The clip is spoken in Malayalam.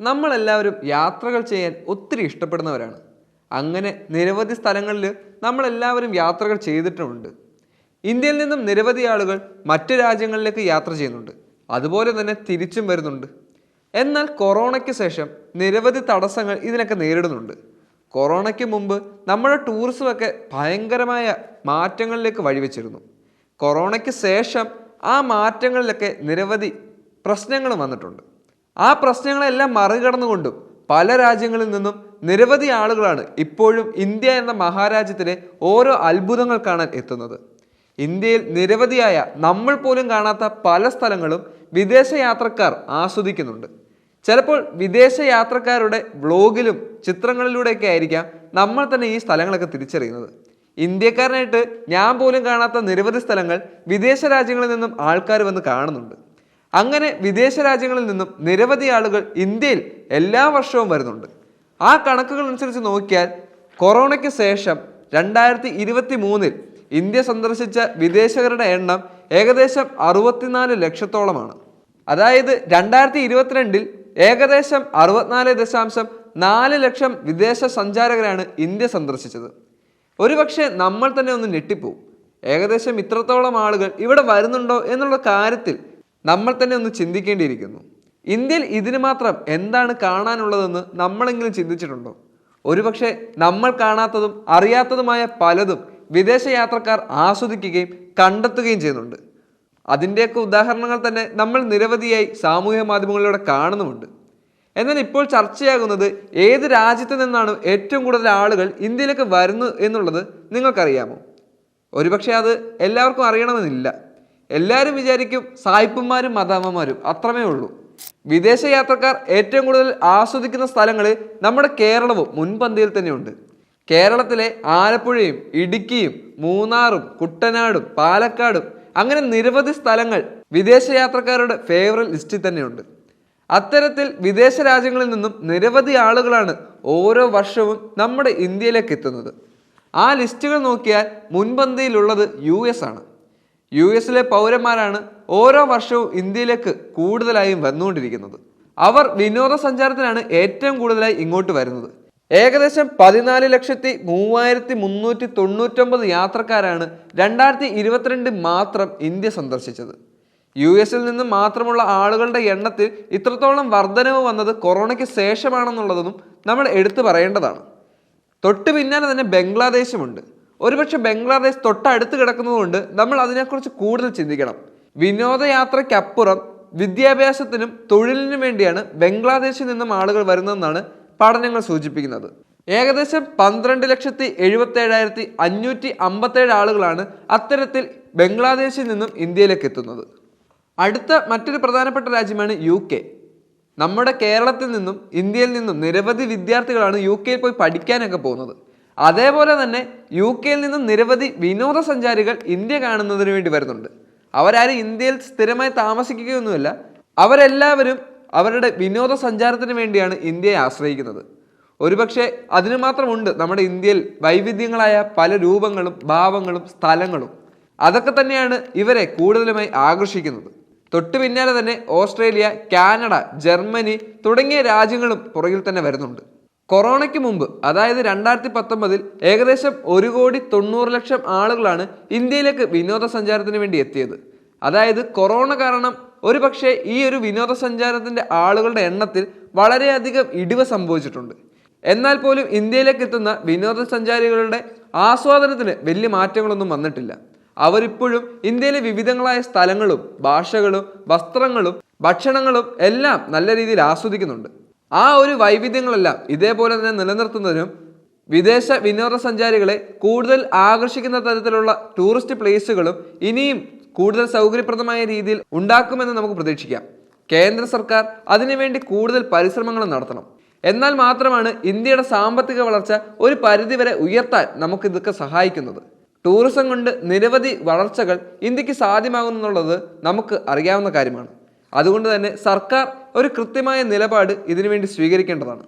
നമ്മളെല്ലാവരും യാത്രകൾ ചെയ്യാൻ ഒത്തിരി ഇഷ്ടപ്പെടുന്നവരാണ്. അങ്ങനെ നിരവധി സ്ഥലങ്ങളിൽ നമ്മളെല്ലാവരും യാത്രകൾ ചെയ്തിട്ടുമുണ്ട് ഇന്ത്യയിൽ നിന്നും നിരവധി ആളുകൾ മറ്റ് രാജ്യങ്ങളിലേക്ക് യാത്ര ചെയ്യുന്നുണ്ട്. അതുപോലെ തന്നെ തിരിച്ചും വരുന്നുണ്ട്. എന്നാൽ കൊറോണയ്ക്ക് ശേഷം നിരവധി തടസ്സങ്ങൾ ഇതിനൊക്കെ നേരിടുന്നുണ്ട്. കൊറോണയ്ക്ക് മുമ്പ് നമ്മുടെ ടൂറിസമൊക്കെ ഭയങ്കരമായ മാറ്റങ്ങളിലേക്ക് വഴിവെച്ചിരുന്നു. കൊറോണയ്ക്ക് ശേഷം ആ മാറ്റങ്ങളിലൊക്കെ നിരവധി പ്രശ്നങ്ങൾ വന്നിട്ടുണ്ട്. ആ പ്രശ്നങ്ങളെല്ലാം മറികടന്നുകൊണ്ടും പല രാജ്യങ്ങളിൽ നിന്നും നിരവധി ആളുകളാണ് ഇപ്പോഴും ഇന്ത്യ എന്ന മഹാരാജ്യത്തിലെ ഓരോ അത്ഭുതങ്ങൾ കാണാൻ എത്തുന്നത്. ഇന്ത്യയിൽ നിരവധിയായ നമ്മൾ പോലും കാണാത്ത പല സ്ഥലങ്ങളും വിദേശ യാത്രക്കാർ ആസ്വദിക്കുന്നുണ്ട്. ചിലപ്പോൾ വിദേശ യാത്രക്കാരുടെ വ്ളോഗിലും ചിത്രങ്ങളിലൂടെയൊക്കെ ആയിരിക്കാം നമ്മൾ തന്നെ ഈ സ്ഥലങ്ങളൊക്കെ തിരിച്ചറിയുന്നത്. ഇന്ത്യക്കാരനായിട്ട് ഞാൻ പോലും കാണാത്ത നിരവധി സ്ഥലങ്ങൾ വിദേശ രാജ്യങ്ങളിൽ നിന്നും ആൾക്കാർ വന്ന് കാണുന്നുണ്ട്. അങ്ങനെ വിദേശ രാജ്യങ്ങളിൽ നിന്നും നിരവധി ആളുകൾ ഇന്ത്യയിൽ എല്ലാ വർഷവും വരുന്നുണ്ട്. ആ കണക്കുകൾ അനുസരിച്ച് നോക്കിയാൽ കൊറോണയ്ക്ക് ശേഷം രണ്ടായിരത്തി ഇരുപത്തി മൂന്നിൽ ഇന്ത്യ സന്ദർശിച്ച വിദേശകരുടെ എണ്ണം ഏകദേശം അറുപത്തിനാല് ലക്ഷത്തോളമാണ്. അതായത് രണ്ടായിരത്തി ഇരുപത്തിരണ്ടിൽ ഏകദേശം അറുപത്തിനാല് ദശാംശം നാല് ലക്ഷം വിദേശ സഞ്ചാരകരാണ് ഇന്ത്യ സന്ദർശിച്ചത്. ഒരുപക്ഷെ നമ്മൾ തന്നെ ഒന്ന് ഞെട്ടിപ്പോവും. ഏകദേശം ഇത്രത്തോളം ആളുകൾ ഇവിടെ വരുന്നുണ്ടോ എന്നുള്ള കാര്യത്തിൽ നമ്മൾ തന്നെ ഒന്ന് ചിന്തിക്കേണ്ടിയിരിക്കുന്നു. ഇന്ത്യയിൽ ഇതിന് മാത്രം എന്താണ് കാണാനുള്ളതെന്ന് നമ്മളെങ്കിലും ചിന്തിച്ചിട്ടുണ്ടോ? ഒരുപക്ഷെ നമ്മൾ കാണാത്തതും അറിയാത്തതുമായ പലതും വിദേശ യാത്രക്കാർ ആസ്വദിക്കുകയും കണ്ടെത്തുകയും ചെയ്യുന്നുണ്ട്. അതിന്റെയൊക്കെ ഉദാഹരണങ്ങൾ തന്നെ നമ്മൾ നിരവധിയായി സാമൂഹ്യ മാധ്യമങ്ങളിലൂടെ കാണുന്നുമുണ്ട്. എന്നാൽ ഇപ്പോൾ ചർച്ചയാകുന്നത് ഏത് രാജ്യത്ത് നിന്നാണ് ഏറ്റവും കൂടുതൽ ആളുകൾ ഇന്ത്യയിലേക്ക് വരുന്നു എന്നുള്ളത് നിങ്ങൾക്കറിയാമോ? ഒരുപക്ഷെ അത് എല്ലാവർക്കും അറിയണമെന്നില്ല. എല്ലാവരും വിചാരിക്കും സായിപ്പന്മാരും മദാമ്മമാരും അത്രമേ ഉള്ളൂ. വിദേശ യാത്രക്കാർ ഏറ്റവും കൂടുതൽ ആസ്വദിക്കുന്ന സ്ഥലങ്ങൾ നമ്മുടെ കേരളവും മുൻപന്തിയിൽ തന്നെയുണ്ട്. കേരളത്തിലെ ആലപ്പുഴയും ഇടുക്കിയും മൂന്നാറും കുട്ടനാടും പാലക്കാടും അങ്ങനെ നിരവധി സ്ഥലങ്ങൾ വിദേശ യാത്രക്കാരുടെ ഫേവറേറ്റ് ലിസ്റ്റിൽ തന്നെയുണ്ട്. അത്തരത്തിൽ വിദേശ രാജ്യങ്ങളിൽ നിന്നും നിരവധി ആളുകളാണ് ഓരോ വർഷവും നമ്മുടെ ഇന്ത്യയിലേക്ക് എത്തുന്നത്. ആ ലിസ്റ്റുകൾ നോക്കിയാൽ മുൻപന്തിയിലുള്ളത് യു എസ് ആണ്. യു എസിലെ പൗരന്മാരാണ് ഓരോ വർഷവും ഇന്ത്യയിലേക്ക് കൂടുതലായും വന്നുകൊണ്ടിരിക്കുന്നത്. അവർ വിനോദസഞ്ചാരത്തിനാണ് ഏറ്റവും കൂടുതലായി ഇങ്ങോട്ട് വരുന്നത്. ഏകദേശം പതിനാല് ലക്ഷത്തി മൂവായിരത്തി മുന്നൂറ്റി തൊണ്ണൂറ്റൊമ്പത് യാത്രക്കാരാണ് രണ്ടായിരത്തി ഇരുപത്തിരണ്ട് മാത്രം ഇന്ത്യ സന്ദർശിച്ചത്. യു എസിൽ നിന്ന് മാത്രമുള്ള ആളുകളുടെ എണ്ണത്തിൽ ഇത്രത്തോളം വർധനവ് വന്നത് കൊറോണയ്ക്ക് ശേഷമാണെന്നുള്ളതും നമ്മൾ എടുത്തു പറയേണ്ടതാണ്. തൊട്ടു പിന്നാലെ തന്നെ ബംഗ്ലാദേശുമുണ്ട്. ഒരുപക്ഷെ ബംഗ്ലാദേശ് തൊട്ടടുത്ത് കിടക്കുന്നതുകൊണ്ട് നമ്മൾ അതിനെക്കുറിച്ച് കൂടുതൽ ചിന്തിക്കണം. വിനോദയാത്രയ്ക്കപ്പുറം വിദ്യാഭ്യാസത്തിനും തൊഴിലിനും വേണ്ടിയാണ് ബംഗ്ലാദേശിൽ നിന്നും ആളുകൾ വരുന്നതെന്നാണ് പഠനങ്ങൾ സൂചിപ്പിക്കുന്നത്. ഏകദേശം പന്ത്രണ്ട് ലക്ഷത്തി എഴുപത്തി ഏഴായിരത്തി അഞ്ഞൂറ്റി അമ്പത്തേഴ് ആളുകളാണ് അത്തരത്തിൽ ബംഗ്ലാദേശിൽ നിന്നും ഇന്ത്യയിലേക്ക് എത്തുന്നത്. അടുത്ത മറ്റൊരു പ്രധാനപ്പെട്ട രാജ്യമാണ് യു കെ. നമ്മുടെ കേരളത്തിൽ നിന്നും ഇന്ത്യയിൽ നിന്നും നിരവധി വിദ്യാർത്ഥികളാണ് യു കെയിൽ പോയി പഠിക്കാനൊക്കെ പോകുന്നത്. അതേപോലെ തന്നെ യു കെയിൽ നിന്നും നിരവധി വിനോദസഞ്ചാരികൾ ഇന്ത്യ കാണുന്നതിന് വേണ്ടി വരുന്നുണ്ട്. അവരാരും ഇന്ത്യയിൽ സ്ഥിരമായി താമസിക്കുകയൊന്നുമില്ല. അവരെല്ലാവരും അവരുടെ വിനോദസഞ്ചാരത്തിന് വേണ്ടിയാണ് ഇന്ത്യയെ ആശ്രയിക്കുന്നത്. ഒരുപക്ഷെ അതിനു മാത്രമുണ്ട് നമ്മുടെ ഇന്ത്യയിൽ വൈവിധ്യങ്ങളായ പല രൂപങ്ങളും ഭാവങ്ങളും സ്ഥലങ്ങളും. അതൊക്കെ തന്നെയാണ് ഇവരെ കൂടുതലുമായി ആകർഷിക്കുന്നത്. തൊട്ടു പിന്നാലെ തന്നെ ഓസ്ട്രേലിയ കാനഡ ജർമ്മനി തുടങ്ങിയ രാജ്യങ്ങളും പുറകിൽ തന്നെ വരുന്നുണ്ട്. കൊറോണയ്ക്ക് മുമ്പ് അതായത് രണ്ടായിരത്തി പത്തൊമ്പതിൽ ഏകദേശം ഒരു കോടി തൊണ്ണൂറ് ലക്ഷം ആളുകളാണ് ഇന്ത്യയിലേക്ക് വിനോദസഞ്ചാരത്തിന് വേണ്ടി എത്തിയത്. അതായത് കൊറോണ കാരണം ഒരു പക്ഷേ ഈ ഒരു വിനോദസഞ്ചാരത്തിന്റെ ആളുകളുടെ എണ്ണത്തിൽ വളരെയധികം ഇടിവ് സംഭവിച്ചിട്ടുണ്ട്. എന്നാൽ പോലും ഇന്ത്യയിലേക്ക് എത്തുന്ന വിനോദസഞ്ചാരികളുടെ ആസ്വാദനത്തിന് വലിയ മാറ്റങ്ങളൊന്നും വന്നിട്ടില്ല. അവരിപ്പോഴും ഇന്ത്യയിലെ വിവിധങ്ങളായ സ്ഥലങ്ങളും ഭാഷകളും വസ്ത്രങ്ങളും ഭക്ഷണങ്ങളും എല്ലാം നല്ല രീതിയിൽ ആസ്വദിക്കുന്നുണ്ട്. ആ ഒരു വൈവിധ്യങ്ങളെല്ലാം ഇതേപോലെ തന്നെ നിലനിർത്തുന്നതിനും വിദേശ വിനോദസഞ്ചാരികളെ കൂടുതൽ ആകർഷിക്കുന്ന തരത്തിലുള്ള ടൂറിസ്റ്റ് പ്ലേസുകളും ഇനിയും കൂടുതൽ സൗകര്യപ്രദമായ രീതിയിൽ ഉണ്ടാക്കുമെന്ന് നമുക്ക് പ്രതീക്ഷിക്കാം. കേന്ദ്ര സർക്കാർ അതിനുവേണ്ടി കൂടുതൽ പരിശ്രമങ്ങൾ നടത്തണം. എന്നാൽ മാത്രമാണ് ഇന്ത്യയുടെ സാമ്പത്തിക വളർച്ച ഒരു പരിധിവരെ ഉയർത്താൻ നമുക്കിതൊക്കെ സഹായിക്കുന്നത്. ടൂറിസം കൊണ്ട് നിരവധി വളർച്ചകൾ ഇന്ത്യയ്ക്ക് സാധ്യമാകുന്നുള്ളത് നമുക്ക് അറിയാവുന്ന കാര്യമാണ്. അതുകൊണ്ട് തന്നെ സർക്കാർ ഒരു കൃത്യമായ നിലപാട് ഇതിനുവേണ്ടി സ്വീകരിക്കേണ്ടതാണ്.